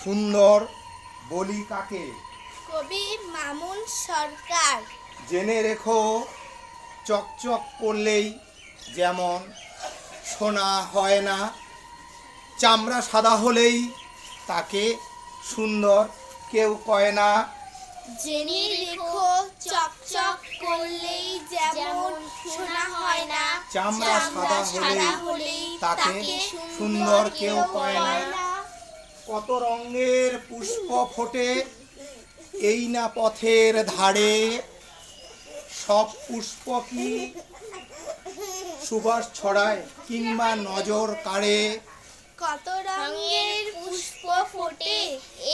সুন্দর বলি কাকে? কবি মামুন সরকার। জেনে রেখো চকচক করলেই যেমন সোনা হয় না চামড়া সাদা হলেই তাকে সুন্দর কেউ কয় না। জেনে রেখো চকচক করলেই যেমন শোনা হয় না চামড়া সাদা হলেই তাকে সুন্দর কেউ কয় না। কত রঙের পুষ্প ফোটে? এই না পথের ধারে। সব পুষ্প কি সুবাস ছড়ায় কিংবা নজর কাড়ে? কত রঙের পুষ্প ফোটে?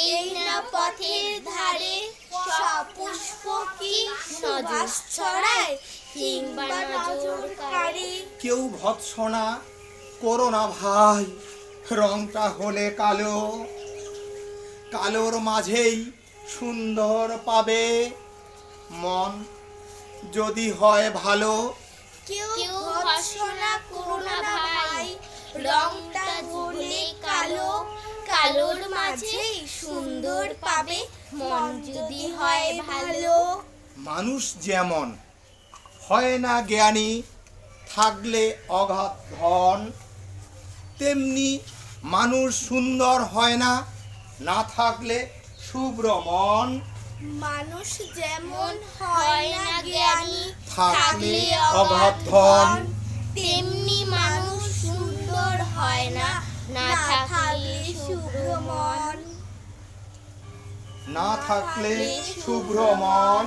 এই না পথের ধারে। সব পুষ্প কি সুবাস ছড়ায় কিংবা নজর কাড়ে? কেউ ভৎসনা করো না ভাই। রংটা হলে কালো কালোর মাঝেই সুন্দর পাবে। মন যদি হয় ভালো কেউ করো না ভাই। রংটা বলে কালো কালোর মাঝে সুন্দর পাবে। মন যদি হয় ভালো। মানুষ যেমন হয় না জ্ঞানী থাকলে অগাধ ধন। তেমনি মানুষ সুন্দর হয় না না থাকলে শুভ্র মন। মানুষ যেমন হয় না জ্ঞানী থাকলে অগাধ ধন তেমনি মানুষ সুন্দর হয় না না থাকলে শুভ্র মন। না থাকলে শুভ্র মন।